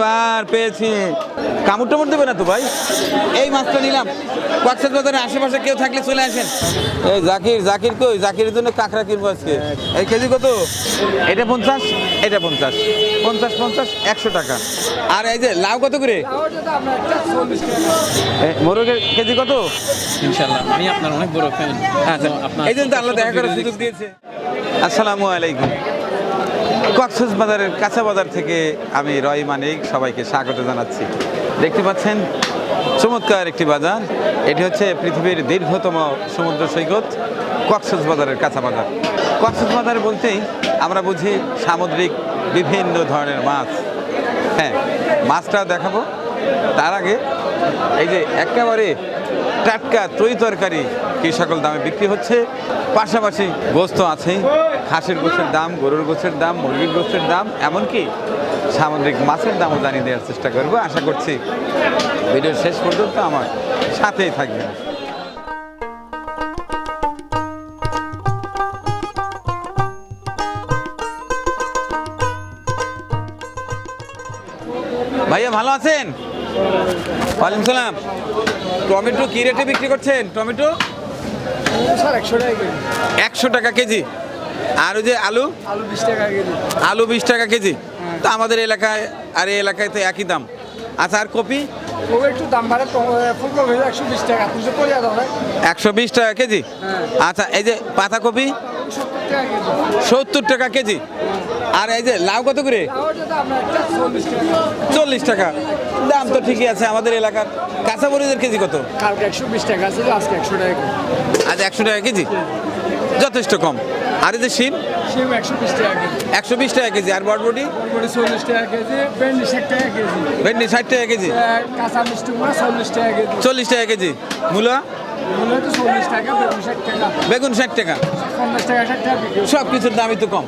এবার পেয়েছি। কামড় টামড় দেবে না তো ভাই? এই মাছটা নিলাম। কক্সেস বাজারের আশেপাশে কেউ থাকলে চলে আসেন। এই জাকির জাকির কই? জাকিরের জন্য কাঁকড়া কিনবো আজকে। এই কেজি কত? এটা পঞ্চাশ এটা পঞ্চাশ। পঞ্চাশ পঞ্চাশ একশো টাকা। আর এই যে লাউ কত করে? মোরগের কেজি কত? ইনশাল্লাহ আমি আপনার অনেক বড় ফ্যান আচ্ছা এই জন্য তো আল্লাহ দেখা করার সুযোগ দিয়েছে। আসসালামু আলাইকুম। কক্সবাজারের বাজারের কাঁচা বাজার থেকে আমি রয় মানিক সবাইকে স্বাগত জানাচ্ছি। দেখতে পাচ্ছেন, চমৎকার একটি বাজার। এটি হচ্ছে পৃথিবীর দীর্ঘতম সমুদ্র সৈকত, কক্সবাজারের বাজারের কাঁচা বাজার। কক্সবাজার বাজার বলতেই আমরা বুঝি সামুদ্রিক বিভিন্ন ধরনের মাছ। হ্যাঁ মাছটা দেখাবো। তার আগে এই যে একেবারে টাটকা তৈ তরকারি কি সকল দামে বিক্রি হচ্ছে, পাশাপাশি গোস্ত আছে। হাঁসের গোছের দাম গরুর গোছের দাম মুরগির গোছের দাম এমনকি সামুদ্রিক মাছের দামও জানিয়ে দেওয়ার চেষ্টা করব। আশা করছি ভিডিওর শেষ পর্যন্ত আমার সাথেই থাকবেন। ভাইয়া ভালো আছেন? ওয়ালাইকুম সালাম। টমেটো কি রেটে বিক্রি করছেন? টমেটো? স্যার একশো টাকা কেজি। একশো টাকা কেজি। আর ওই যে আলু? আলু বিশ টাকা কেজি। আলু বিশ টাকা কেজি। তো আমাদের এলাকায় আর এই এলাকায় তো একই দাম। আচ্ছা আর কপি? একটু দাম বাড়ে ফুলকপি একশো বিশ টাকা একশো বিশ টাকা কেজি? আচ্ছা এই যে পাতাকপি সত্তর টাকা কেজি। কেজি? আর এই যে লাউ কত করে? চল্লিশ টাকা। দাম তো ঠিকই আছে আমাদের এলাকার। কাঁচামরিচের কেজি কত? কালকে একশো বিশ টাকা ছিল আজকে একশো টাকা কেজি। আজ একশো টাকা কেজি? যথেষ্ট কম। আর এই যে শিম? শিম একশো বিশ টাকা কেজি। একশো বিশ টাকা কেজি। আর বটবটি চল্লিশ টাকা কেজি ভেন্ডি ষাট টাকা কেজি। ভেন্ডি ষাট টাকা কেজি? কাঁচা মিষ্টি কুমড়া চল্লিশ টাকা কেজি। চল্লিশ টাকা কেজি। মূলা? বেগুন ষাট টাকা। বেগুন ষাট টাকা। পঞ্চাশ টাকা ষাট টাকা সব কিছুর দামই তো কম।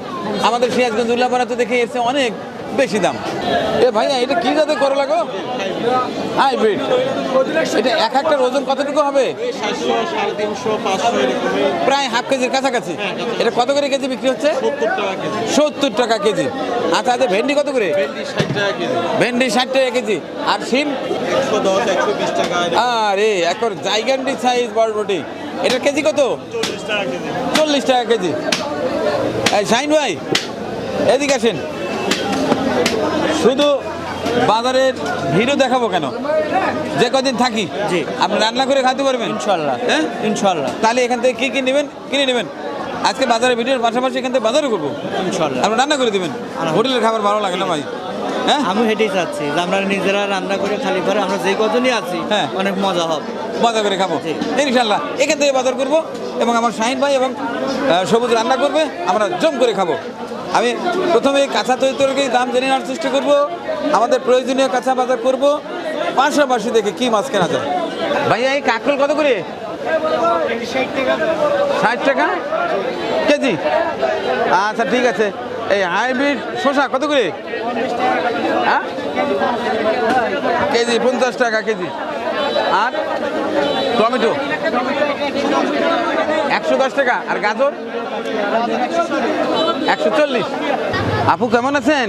আমাদের সিরাজগঞ্জ উল্লাপাড়া তো দেখে এসে অনেক বেশি দাম। এ ভাই এটা কি যাতে করে লাগো হাইব্রিড এটা এক একটার ওজন কতটুকু হবে? প্রায় হাফ কেজির কাছাকাছি। এটা কত করে কেজি বিক্রি হচ্ছে? সত্তর টাকা কেজি। আচ্ছা আচ্ছা ভেন্ডি কত করে? ভেন্ডি ষাট টাকা কেজি। আর শিম? আরে একর জাইগান্ডি সাইজ বড়বটি এটার কেজি কত? চল্লিশ টাকা কেজি। চল্লিশ টাকা কেজি এই শাইন ভাই, এদিকে আসেন। শুধু বাজারের ভিড়ও দেখাবো কেন? যে কদিন থাকি জি। আপনি রান্না করে খাতে পারবেন? ইনশাল্লাহ হ্যাঁ? ইনশাল্লাহ তাহলে এখান থেকে কি কি নেবেন? কিনে নেবেন। আজকে বাজারে ভিডিওর পাশাপাশি এখান থেকে বাজারও করব। ইনশাল্লাহ আপনি রান্না করে দেবেন। হোটেলের খাবার ভালো লাগে না ভাই? হ্যাঁ? আমি হেঁটেই চাচ্ছি যে আমরা নিজেরা রান্না করে খালি করে আমরা যে কজনই আছি হ্যাঁ। অনেক মজা হবে। মজা করে খাব। ইনশাল্লাহ এখান থেকে বাজার করব এবং আমার শাহিন ভাই এবং সবুজ রান্না করবে আমরা জম করে খাব। আমি প্রথমে কাঁচা তৈরি দাম জেনে নেওয়ার চেষ্টা করব। আমাদের প্রয়োজনীয় কাঁচা বাজার করব। পাশাপাশি দেখে কি মাছ কেনা যায়। ভাইয়া, এই কাঁকরোল কত করে? ষাট টাকা? কেজি? আচ্ছা ঠিক আছে। এই হাইব্রিড শসা কত করে? হ্যাঁ? কেজি, পঞ্চাশ টাকা কেজি। আর টমেটো? একশো দশ টাকা। আর গাজর? একশো চল্লিশ। আপু কেমন আছেন?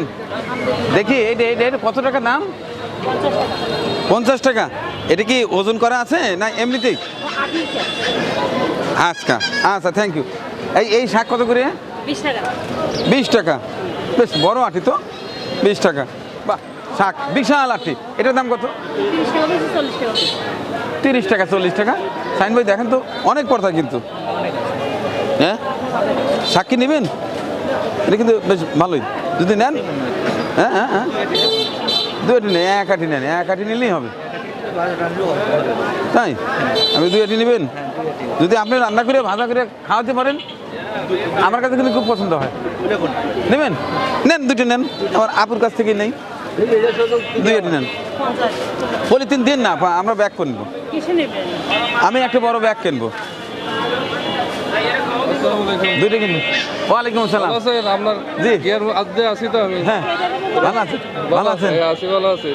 দেখি এইটা কত টাকা দাম? পঞ্চাশ টাকা। এটা কি ওজন করা আছে না এমনিতেই? আচ্ছা আচ্ছা থ্যাংক ইউ এই এই শাক কত করে? বিশ টাকা। বিশ টাকা। বেশ বড় আটি তো। বিশ টাকা। বাহ শাক বিশাল আটি। এটার দাম কত? তিরিশ টাকা চল্লিশ টাকা। সাইন ভাই দেখেন তো অনেক পড়তা কিন্তু। হ্যাঁ? শাক কি নেবেন? এটা কিন্তু বেশ ভালোই। যদি নেন হ্যাঁ হ্যাঁ হ্যাঁ। দু নেন এক আটি নেন এক আটি নিলেই হবে। তাই? আমি দুই আটি নেবেন? যদি আপনি রান্না করে ভাজা করে খাওয়াতে পারেন আমার কাছে কিন্তু খুব পছন্দ হয়। নেবেন? নেন দুটো নেন। আমার আপুর কাছ থেকে নেই। দুই আটি নেন। পলিথিন দিন না আমরা ব্যাগ করে নেব আমি একটা বড় ব্যাগ কিনবো। দুইটা কিনবো। ওয়ালাইকুম আসসালাম। আছেন? আপনার জি। ইয়ার আজকে আছি তো আমি। হ্যাঁ ভালো আছেন? ভালো আছেন? হ্যাঁ, আছি ভালো আছি।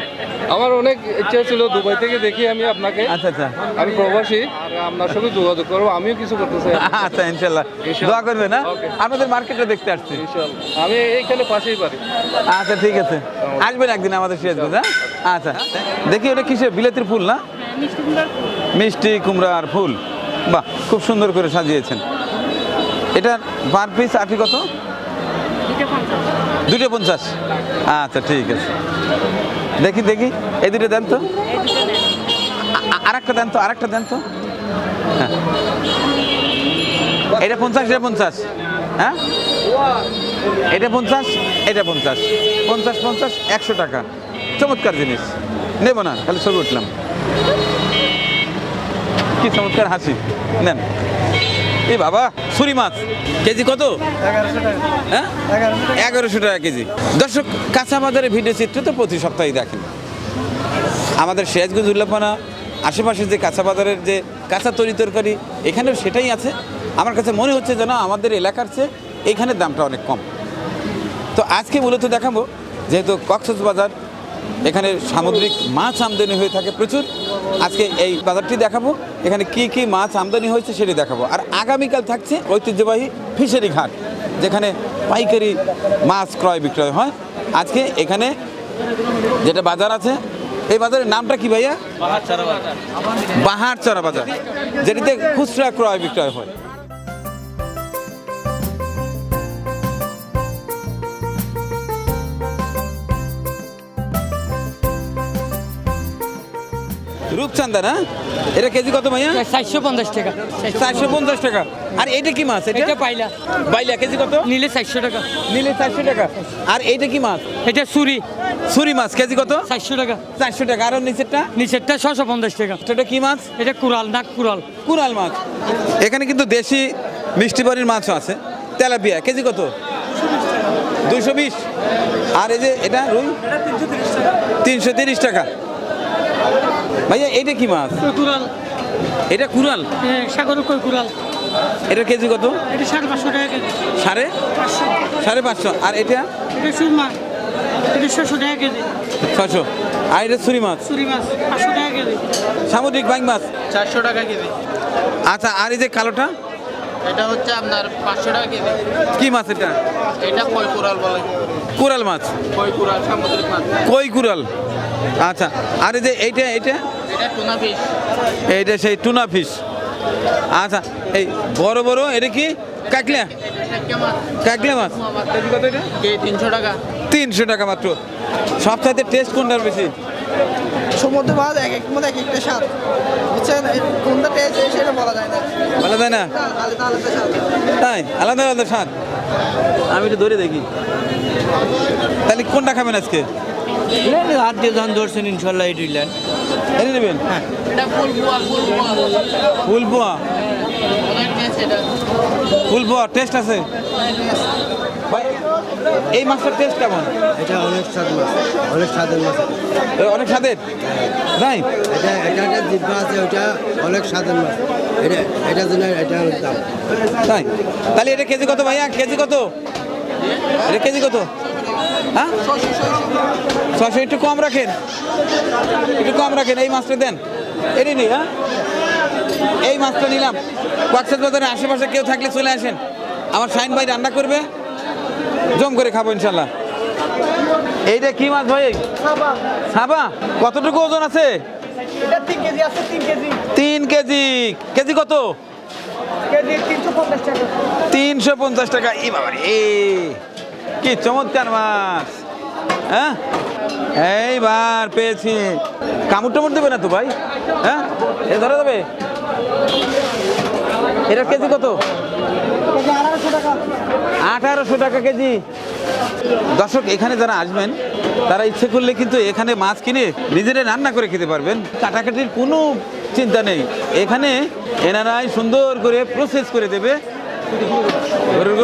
আমার অনেক ইচ্ছা ছিল দুবাই থেকে দেখি আমি আপনাকে। আচ্ছা আচ্ছা। আমি প্রবাসী আর আপনার সঙ্গে যোগাযোগ করব আমিও কিছু করতে চাই আচ্ছা ইনশাল্লাহ। দোয়া করবে না আপনাদের মার্কেটে দেখতে আসছি। ইনশাআল্লাহ। আমি এইখানে পাশেই পারি আচ্ছা ঠিক আছে। আসবেন একদিন আমাদের সিরাজগঞ্জ হ্যাঁ? আচ্ছা। দেখি ওটা কিসের? বিলাতির ফুল না? হ্যাঁ, মিষ্টি কুমড়ার মিষ্টি কুমড়ার ফুল। বাহ খুব সুন্দর করে সাজিয়েছেন। এটার পার পিস আটি কত? দুটো পঞ্চাশ। আচ্ছা ঠিক আছে। দেখি দেখি। এই দুটো দেন তো। আরেকটা দেন তো আরেকটা দেন তো। হ্যাঁ। এটা পঞ্চাশ এটা পঞ্চাশ। হ্যাঁ? এটা পঞ্চাশ এটা পঞ্চাশ। পঞ্চাশ পঞ্চাশ একশো টাকা। চমৎকার জিনিস। নেব না তাহলে ছবি উঠলাম। কি চমৎকার হাসি। নেন। এ বাবা, ছুরি মাছ। কেজি কত? হ্যাঁ? এগারোশো টাকা কেজি। দর্শক, কাঁচা বাজারে ভিডিও চিত্র তো প্রতি সপ্তাহে দেখেন। আমাদের সিরাজগঞ্জ উল্লাপানা আশেপাশে যে কাঁচা বাজারের যে কাঁচা তরি তরকারি, এখানেও সেটাই আছে। আমার কাছে মনে হচ্ছে যেন আমাদের এলাকার চেয়ে এখানের দামটা অনেক কম। তো আজকে মূলত দেখাবো যেহেতু কক্সবাজার বাজার এখানে সামুদ্রিক মাছ আমদানি হয়ে থাকে প্রচুর। আজকে এই বাজারটি দেখাবো। এখানে কি কি মাছ আমদানি হয়েছে সেটি দেখাবো। আর আগামীকাল থাকছে ঐতিহ্যবাহী ফিশারি ঘাট যেখানে পাইকারি মাছ ক্রয় বিক্রয় হয়। আজকে এখানে যেটা বাজার আছে এই বাজারের নামটা কি ভাইয়া? বাহার চড়া বাজার যেটিতে খুচরা ক্রয় বিক্রয় হয়। রূপচান্দা না? এটা কেজি কত ভাইয়া? চারশো পঞ্চাশ টাকা। চারশো পঞ্চাশ টাকা। আর এটা কি মাছ এটা? পাইলা। পাইলা কেজি কত? নিলে চারশো টাকা। নিলে চারশো টাকা। আর এইটা কি মাছ? এটা চুরি ছুরি মাছ কেজি কত? চারশো টাকা। চারশো টাকা। আর নিচেরটা? নিচেরটা ছশো পঞ্চাশ টাকা। এটা কি মাছ? এটা কুড়াল নাক কুড়াল। কুরাল মাছ। এখানে কিন্তু দেশি মিষ্টি বাড়ির মাছও আছে। তেলাপিয়া কেজি কত? দুশো বিশ। আর এই যে এটা রুই? তিনশো তিরিশ টাকা। ভাইয়া এটা কি মাছ? কুরাল এটা কুরাল সাগর কই কুড়াল? এটা কেজি কত? এটা সাড়ে পাঁচশো টাকা কেজি। সাড়ে? পাঁচশো। সাড়ে পাঁচশো। আর এটা? এটা সুরমা। এটা ছশো টাকা কেজি। ছশো আর এটা ছুরি মাছ? ছুরি মাছ পাঁচশো টাকা কেজি। সামুদ্রিক বাইং মাছ? চারশো টাকা কেজি। আচ্ছা আর এই যে কালোটা? এটা হচ্ছে আপনার পাঁচশো টাকা কেজি। কি মাছ এটা? এটা কই কুড়াল বলে। কুরাল মাছ? কই কুড়াল সামুদ্রিক মাছ। কই কুরাল আচ্ছা আর এই যে এইটা এইটা? এটা টুনা ফিশ। এইটা সেই টুনা ফিশ। আচ্ছা এই বড় বড় এটা কি? কাকলা কাকলা মাছ। কত এটা? কে তিনশো টাকা। তিনশো টাকা মাত্র। সবচাইতে টেস্ট কোনটার বেশি? সমুদ্র মাছ এক এক মধ্যে এক একটা স্বাদ বুঝছেন? কোনটা টেস্ট সেটা বলা যায় না। বলা যায় না? আলাদা আলাদা স্বাদ তাই? আলাদা আলাদা স্বাদ আমি একটু ধরে দেখি। তাহলে কোনটা খাবেন আজকে? হাত দিয়ে ধরছেন ইনশাল্লাহ এই ডিলেন এনে নেবেন এটা ফুল পোয়া অনেক টেস্ট এটা ফুল পোয়া টেস্ট আছে? ভাই, এই মাছটার টেস্ট কেমন? এটা অনেক স্বাদ মাছ অনেক স্বাদের মাছ। অনেক স্বাদের? তাই এটা এটা একটা জিব্বা আছে ওটা অনেক স্বাদের মাছ। এটা এটা জন্য এটা অনেক দাম। তাই তাহলে এটা কেজি কত ভাইয়া? কেজি কত? এটা কেজি কত? হ্যাঁ? ছশো একটু কম রাখেন। একটু কম রাখেন এই মাছটা দেন। এটাই নেই হ্যাঁ? এই মাছটা নিলাম। কক্সবাজারের বাজারের আশেপাশে কেউ থাকলে চলে আসেন। আমার শাইন ভাই রান্না করবে। জম করে খাব ইনশাল্লাহ। এইটা কি মাছ ভাই? সাবা কতটুকু ওজন আছে? তিন কেজি তিন কেজি। কেজি। কেজি কত? কেজি তিনশো পঞ্চাশ টাকা। ই বাবা রে কি চমৎকার মাছ। হ্যাঁ? এইবার পেয়েছি। কামড় টামড় দেবে না তো ভাই? হ্যাঁ? এ ধরা যাবে এটা কেজি কত? আঠারোশো টাকা কেজি। দর্শক, এখানে যারা আসবেন, তারা ইচ্ছে করলে কিন্তু এখানে মাছ কিনে নিজেরা রান্না করে খেতে পারবেন। কাটাকাটির কোনো চিন্তা নেই। এখানে এনারাই সুন্দর করে প্রসেস করে দেবে। গরুর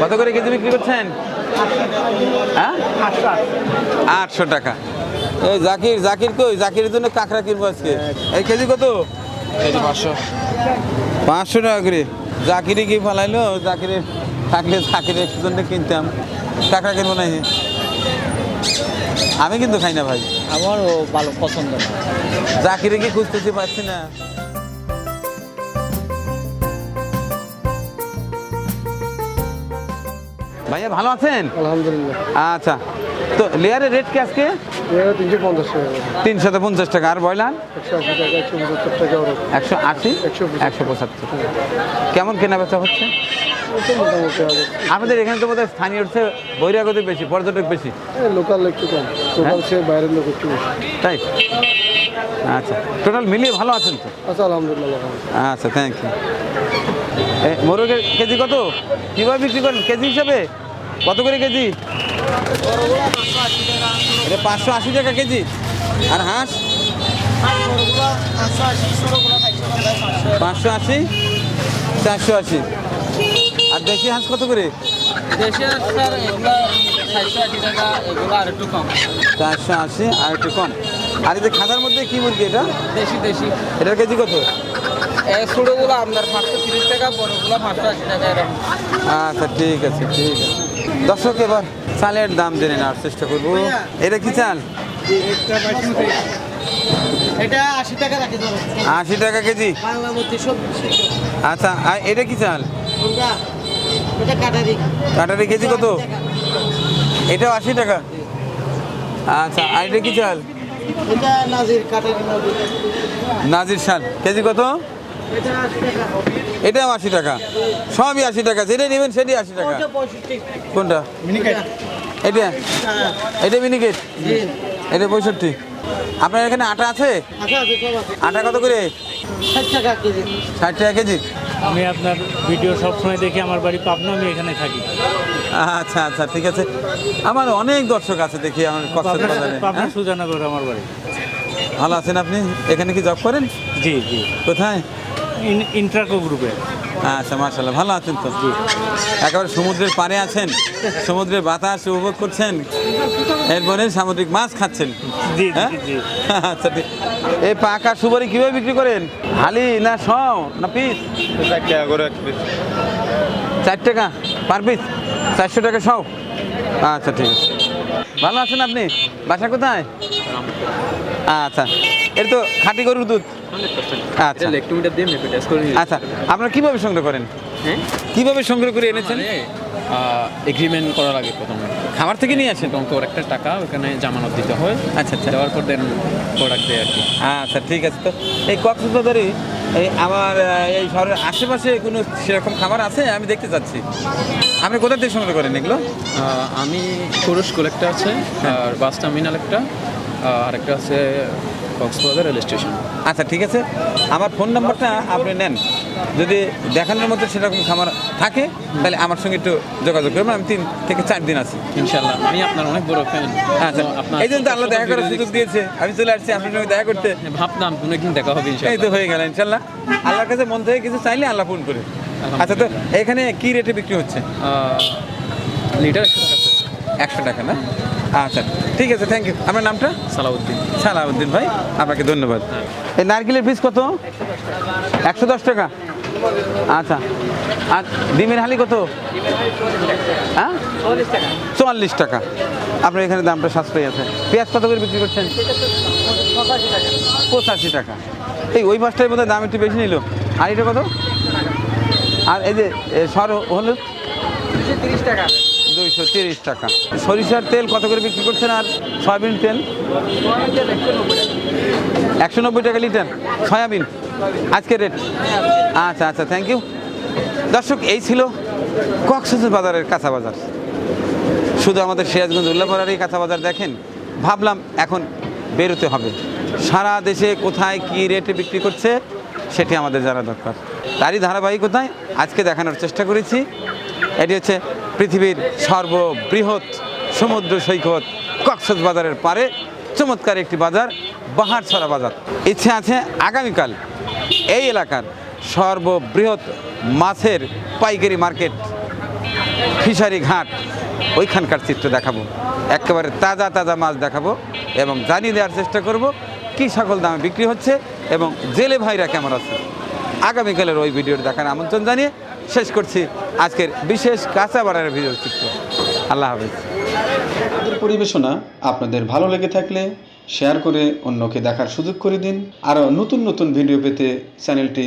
কত করে কেজি বিক্রি করছেন? হ্যাঁ? আটশো টাকা। জাকির জাকির কই? জাকিরের জন্য কাঁকড়া কিনবো আজকে। এই কেজি কত? কেজি পাঁচশো। পাঁচশো টাকা করে। জাকিরে কি ফালাইলো? জাকিরে থাকলে চাকরির একটু কিনতাম টাকা কিনবো না আমি কিন্তু খাই না ভাই। আমারও ভালো পছন্দ না। চাকরি কি খুঁজতেছি পাচ্ছি না। ভাইয়া ভালো আছেন? আলহামদুলিল্লাহ। আচ্ছা। তো লেয়ারের রেট কি আজকে? তিনশো পঞ্চাশ টাকা আর ব্রয়লার একশো আশি টাকা একশো পঁচাত্তর কেমন কেনা বেচা হচ্ছে আমাদের এখানে তো বোধহয় স্থানীয় হচ্ছে বহিরাগত বেশি পর্যটক বেশি। লোকাল একটু কম। লোকাল সে বাইরের লোক একটু বেশি। তাই? আচ্ছা। টোটাল মিলিয়ে ভালো আছেন তো? আচ্ছা আলহামদুলিল্লাহ আচ্ছা থ্যাংক ইউ মোরগের কেজি কত? কীভাবে বিক্রি করেন? কেজি হিসাবে? কত করে কেজি? এটা পাঁচশো আশি টাকা কেজি। আর হাঁস? পাঁচশো আশি? চারশো আশি। আর দেশি হাঁস কত করে? দেশে স্যার চারশো আশি আর একটু কম। চারশো আশি আর একটু কম। আর এই যে খাতার মধ্যে কি মুরগি এটা? দেশি দেশি। এটার কেজি কত? ছোটোগুলো আপনার পাঁচশো তিরিশ টাকা বড়গুলো পাঁচশো আশি টাকা এরকম। আচ্ছা ঠিক আছে ঠিক আছে। দর্শক এবার চালের দাম জেনে নেওয়ার চেষ্টা করব। এটা কি চাল? এটা আশি টাকা আশি টাকা কেজি? আচ্ছা আর এটা কি চাল? কাটারি। কেজি কত? এটাও আশি টাকা? আচ্ছা আর এটা কি চাল? নাজির শাল। কেজি কত? এটাও আশি টাকা। সবই আশি টাকা যেটাই নেবেন সেটাই আশি টাকা। কোনটা মিনিকেট এটা? এটা মিনিকেট জি। এটা পঁয়ষট্টি। আপনার এখানে আটা আছে? আচ্ছা আছে সব আছে। আটা কত করে? ষাট টাকা কেজি। ষাট টাকা কেজি? আমি আপনার ভিডিও সবসময় দেখি আমার বাড়ি পাবনা আমি এখানে থাকি। আচ্ছা আচ্ছা ঠিক আছে। আমার অনেক দর্শক আছে দেখি আমার কক্সবাজারে পাবনা পাবনা হ্যাঁ? সুজানগর আমার বাড়ি। ভালো আছেন আপনি? এখানে কি জব করেন? জি জি। কোথায়? ইন্ট্রাকো গ্রুপে। আচ্ছা মার্শাল্লাহ ভালো আছেন তো? একেবারে সমুদ্রের পাড়ে আছেন সমুদ্রের বাতাস উপভোগ করছেন এরপরে সামুদ্রিক মাছ খাচ্ছেন। জি হ্যাঁ? জি জি। আচ্ছা ঠিক। এই পাকা সুপারি কীভাবে বিক্রি করেন? হালি না শ না পিস? ষাট টাকা পিস চার টাকা পার পিস চারশো টাকা সব আচ্ছা ঠিক আছে। ভালো আছেন আপনি? বাসা কোথায়? আচ্ছা এটা তো খাঁটি গরুর দুধ। আচ্ছা। আচ্ছা আপনারা কীভাবে সংগ্রহ করেন? হ্যাঁ? কীভাবে সংগ্রহ করে এনেছেন? এগ্রিমেন্ট করা লাগে প্রথমে। খাবার থেকে নিয়ে আসেন? এবং তোর একটা টাকা ওখানে জামানত দিতে হয়। আচ্ছা আচ্ছা। দেওয়ার পর দেন প্রোডাক্ট দেয় আর কি। আচ্ছা ঠিক আছে তো। এই কক্সবাজারে এই আমার এই শহরের আশেপাশে কোনো সেরকম খাবার আছে? আমি দেখতে চাচ্ছি। আপনি কোথা থেকে সংগ্রহ করেন এগুলো? আমি কুরুশ একটা আছে আর বাস টার্মিনাল একটা আর একটা আছে কক্সবাজার রেল স্টেশন। আচ্ছা ঠিক আছে। আমার ফোন নাম্বারটা আপনি নেন। যদি দেখানোর মতো সেরকম খাবার থাকে তাহলে আমার সঙ্গে একটু যোগাযোগ করবেন। আমি তিন থেকে চার দিন আছি। ইনশাল্লাহ আমি আপনার অনেক বড় ফ্যান আচ্ছা এই জন্য তো আল্লাহ দেখা করার সুযোগ দিয়েছে। আমি চলে আসছি আপনার সঙ্গে দেখা করতে। ভাবতাম কোনো একদিন দেখা হবে এই তো হয়ে গেল ইনশাল্লাহ আল্লাহর কাছে মন থেকে কিছু চাইলে আল্লাহ ফোন করে। আচ্ছা তো এখানে কি রেটে বিক্রি হচ্ছে? লিটার একশো টাকা। না? আচ্ছা ঠিক আছে থ্যাংক ইউ আপনার নামটা? সালাউদ্দিন। সালাউদ্দিন ভাই আপনাকে ধন্যবাদ। এই নারকেলের পিস কত? একশো দশ টাকা। আচ্ছা। আর ডিমের হালি কত? হ্যাঁ? চুয়াল্লিশ টাকা। আপনার এখানে দামটা সাশ্রয়ী আছে। পেঁয়াজ কত করে বিক্রি করছেন? পঁচাশি টাকা। এই ওই মাছটার মধ্যে দাম একটু বেশি নিল। আর এটা কত? আর এই যে সর, হলুদ? দুইশো তিরিশ টাকা। সরিষার তেল কত করে বিক্রি করছেন আর সয়াবিন তেল? একশো নব্বই টাকা লিটার। সয়াবিন। আজকে রেট? আচ্ছা আচ্ছা থ্যাংক ইউ দর্শক, এই ছিল কক্সবাজার বাজারের কাঁচা বাজার। শুধু আমাদের সিরাজগঞ্জ উল্লাপাড়ার এই কাঁচা বাজার দেখেন, ভাবলাম এখন বেরোতে হবে। সারা দেশে কোথায় কী রেটে বিক্রি করছে, সেটি আমাদের জানা দরকার। তারই ধারাবাহিকতায় আজকে দেখানোর চেষ্টা করেছি। এটি হচ্ছে পৃথিবীর সর্ববৃহৎ সমুদ্র সৈকত কক্সবাজারের পারে চমৎকার একটি বাজার, বাহারছড়া বাজার। ইচ্ছে আছে আগামীকাল এই এলাকার সর্ববৃহৎ মাছের পাইকারি মার্কেট, ফিশারি ঘাট। ওইখানকার চিত্র দেখাবো। একেবারে তাজা তাজা মাছ দেখাবো এবং জানিয়ে দেওয়ার চেষ্টা করব কি সকল দামে বিক্রি হচ্ছে এবং জেলে ভাইরা কেমন আছে। আগামীকালের ওই ভিডিওর দেখার আমন্ত্রণ জানিয়ে শেষ করছি আজকের বিশেষ কাঁচা বাড়ার ভিডিও চিত্র। আল্লাহ হাফিজ। পরিবেশনা আপনাদের ভালো লেগে থাকলে শেয়ার করে অন্যকে দেখার সুযোগ করে দিন। আরও নতুন নতুন ভিডিও পেতে চ্যানেলটি